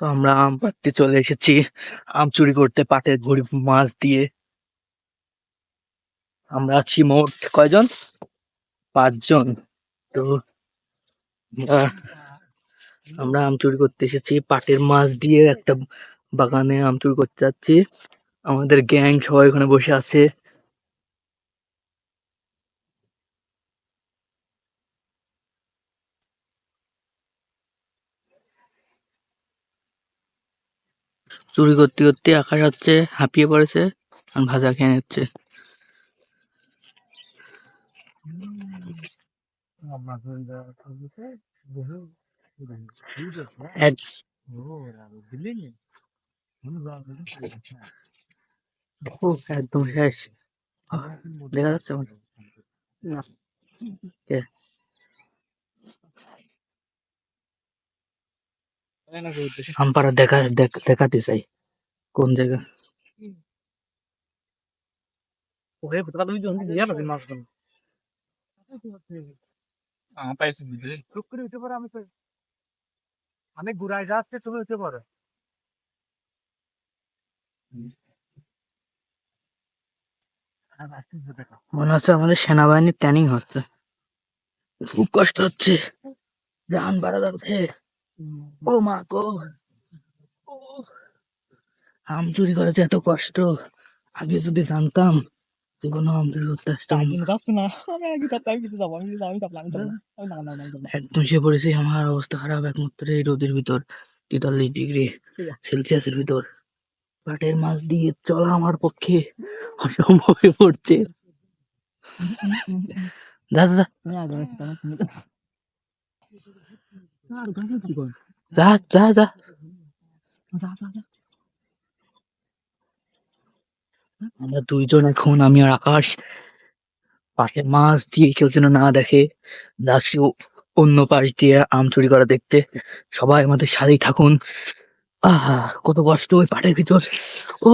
তো আমরা আম পাড়তে চলে এসেছি। আম চুরি করতে পাটের ঘড়ি, মাছ দিয়ে। আমরা আছি মোট কয়জন? পাঁচজন। তো আমরা আম চুরি করতে এসেছি। পাটের মাছ দিয়ে একটা বাগানে আম চুরি করতে যাচ্ছি। আমাদের গ্যাং সবাই ওখানে বসে আছে। চুরি করতে করতে আকাশ হচ্ছে হাঁপিয়ে পড়েছে আর ভাজা খেয়ে নিচ্ছে। একদম শেষ। দেখা যাচ্ছে না। আমপাড়া দেখা দেখাতে চাই। কোন জায়গা? আমি ঘুরাই যাচ্ছে তুমি উঠে পড়ো মনে হচ্ছে আমাদের সেনাবাহিনীর ট্রেনিং হচ্ছে। খুব কষ্ট হচ্ছে। জান বাড়া যাচ্ছে ও মা গো ও, আম চুরি করেছে এত কষ্ট। আগে যদি জানতাম জীবনে আম চুরি করতে আসতাম না। যাচ্ছে না। আমি আগে যাচ্ছি আমি কিছু যাব আমি কিছু যাব, আমি যাব আমি যাব আমি না না না আমি যাব না। একদম সে পড়েছি আমার অবস্থা খারাপ একমাত্র এই রোদের ভিতর তেতাল্লিশ ডিগ্রি সেলসিয়াসের ভিতর। পাটের মাছ দিয়ে চলা আমার পক্ষে অসম্ভব হয়ে পড়ছে। দাদা তুমি আগে তুমি? যা যা যা। আমরা দুইজন এখন আমি আর আকাশ পাশের মাছ দিয়ে কেউ যেন না দেখে যাচ্ছি অন্য পাশ দিয়ে আম চুরি করা দেখতে সবাই আমাদের সাথেই থাকুন আহ কত কষ্ট ওই পাটের ভিতর ও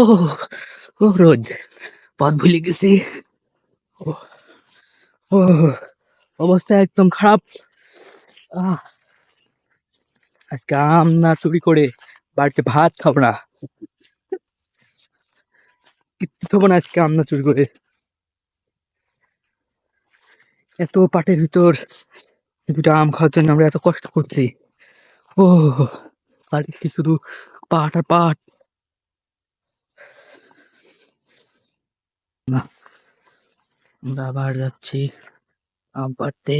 ও রোদ পথ ভুলে গেছি ও অবস্থা একদম খারাপ আহ আজকে আম না চুরি করে বাড়িতে ভাত খাব না। কিচ্ছু খাব না আজকে আম না চুরি করে। এত পাটের ভিতর দুটো আম খাওয়ার জন্য আমরা এত কষ্ট করছি। ও কি শুধু পাট আর পাট। না, আমরা আবার যাচ্ছি আম পাড়তে,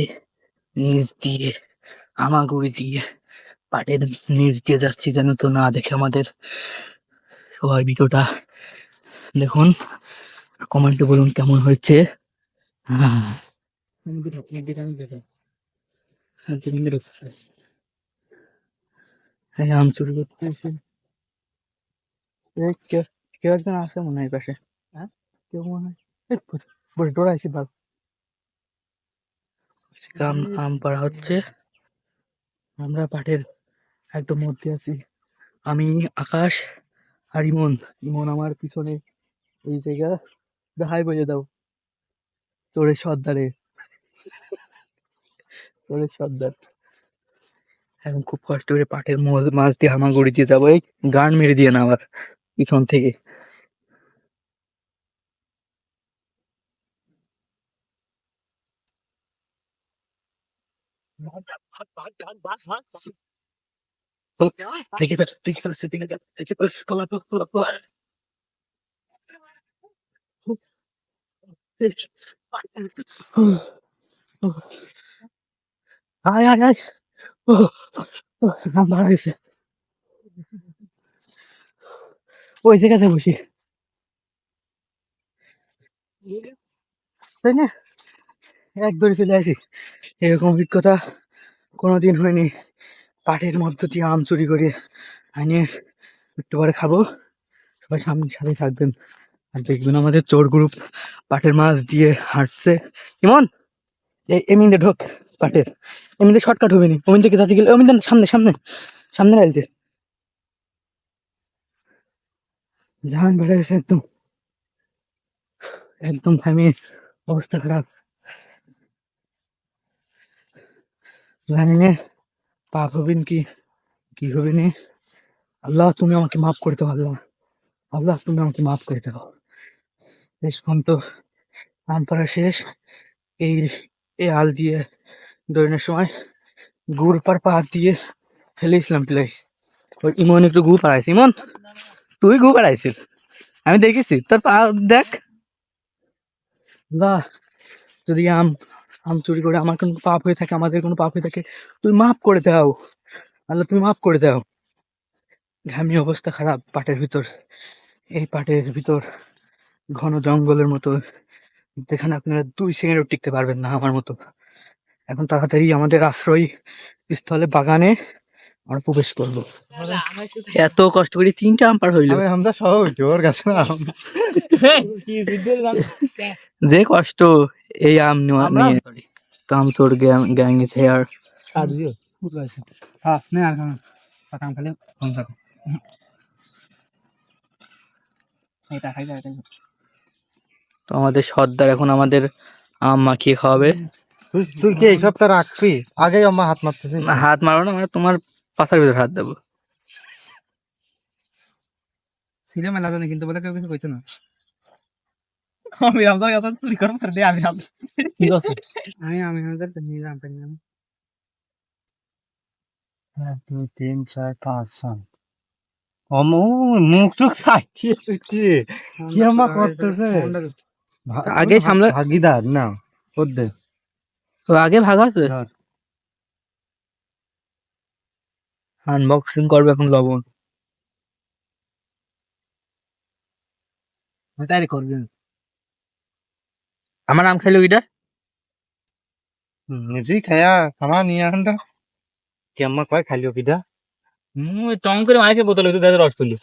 নিচ দিয়ে, হামাগুড়ি দিয়ে। পাটের নিচ দিয়ে যাচ্ছি যেন তো না দেখে আমাদের। সবার ভিডিওটা দেখুন কমেন্টে বলুন কেমন হয়েছে। হ্যাঁ আমি চুরি করতে কেউ কেউ একজন আছে মনে হয় পাশে। হ্যাঁ? কেউ মনে হয় বস- বস ডোরাইছি ভাব আম আম পাড়া হচ্ছে। আমরা পাটের একদম মধ্যে আছি আমি আকাশ আর ইমন ইমন আমার পিছনে এই জায়গা হাই বজে দাও চোরের সর্দারে চোরের সর্দার এখন খুব কষ্ট করে পাটের মাছ দিয়ে হামাগুড়ি দিয়ে যাব এই গান মেরে দিয়ে না আবার পিছন থেকে দেখে ফেলছে দেখে ফেলছে দেখে ফেলছে দেখে ফেলছে কলা কলা কলা আয় আয় আয় ও নাম ভাড়া গেছে ওই জায়গাতে বসি তাই না এক দৌড়ে চলে আসি। এরকম অভিজ্ঞতা কোনোদিন হয়নি। পাটের মধ্য দিয়ে আম চুরি করে আনিয়ে একটু পরে খাব। সবাই সামনে সাথে থাকবেন আর দেখবেন আমাদের চোর গ্রুপ পাটের মাছ দিয়ে হাঁটছে। কেমন এই এমিন্দে ঢোক পাটের। এমিন্দে শর্টকাট হবে নি। ওমিন থেকে যাতে গেলে ওমিন্দে সামনে সামনে সামনে রাইতে জান বেড়ে গেছে একদম একদম থামিয়ে অবস্থা খারাপ। জানি না পাপ হবেন কি কি হবে না আল্লাহ তুমি আমাকে মাফ করে দাও আল্লাহ আল্লাহ তুমি আমাকে মাফ করে দাও শেষ পর্যন্ত আম পাড়া শেষ এই এই আল দিয়ে দৌড়ানোর সময় গুড় পার পা হাত দিয়ে ফেলেছিলাম প্লাই ওই ইমন একটু গু পাড়াইছে ইমন তুই গু পাড়াইছিস আমি দেখেছি তোর পা দেখ আল্লাহ যদি আম আম চুরি করে, আমার কোনো পাপ হয়ে থাকে, আমাদের কোনো পাপ হয়ে থাকে তুই মাফ করে দাও। আল্লাহ, তুমি মাফ করে দাও। ঘামি অবস্থা খারাপ পাটের ভিতর। এই পাটের ভিতর ঘন জঙ্গলের মতো। যেখানে আপনারা দুই সেকেন্ডও টিকতে পারবেন না আমার মতো। এখন তাড়াতাড়ি আমাদের আশ্রয় স্থলে বাগানে আমরা প্রবেশ করব। এত কষ্ট করে তিনটা আম পার হইল। আমি হামজা সহ ওর কাছে যে কষ্ট এই আম নেওয়া নিয়ে কাম তোর গ্যাং ইজ হেয়ার হ্যাঁ তো আমাদের সর্দার এখন আমাদের আম মাখিয়ে খাওয়াবে। তুই কি এই সপ্তাহ রাখবি? আগে আমার হাত মারতেছিস না, হাত মারবো না মানে তোমার পাশার ভিতর হাত দেবো। ছিল মেলা জানি কিন্তু বলে কেউ কিছু কইতো না। আমি রামজার কাছে চুরি করব করে আমি রামজার ঠিক আছে। আমি আমি রামজার নিয়ে যাম পারি না এক দুই তিন চার পাঁচ ছয় অমু মুখ টুক সাইটিয়ে সুটিয়ে কি আমা করতেছে? আগে সামলা- ভাগিদার না ওদের ও আগে ভাগ আছে? আনবক্সিং করবে এখন লবণ। তাই করবেন আমার নাম খাইলো এটা নিজেই খায়া আমার নিয়ে আনটা কি আম্মা কয় খালি পিঠা টং করে মাইকে বোতল হইতে রস তুলি।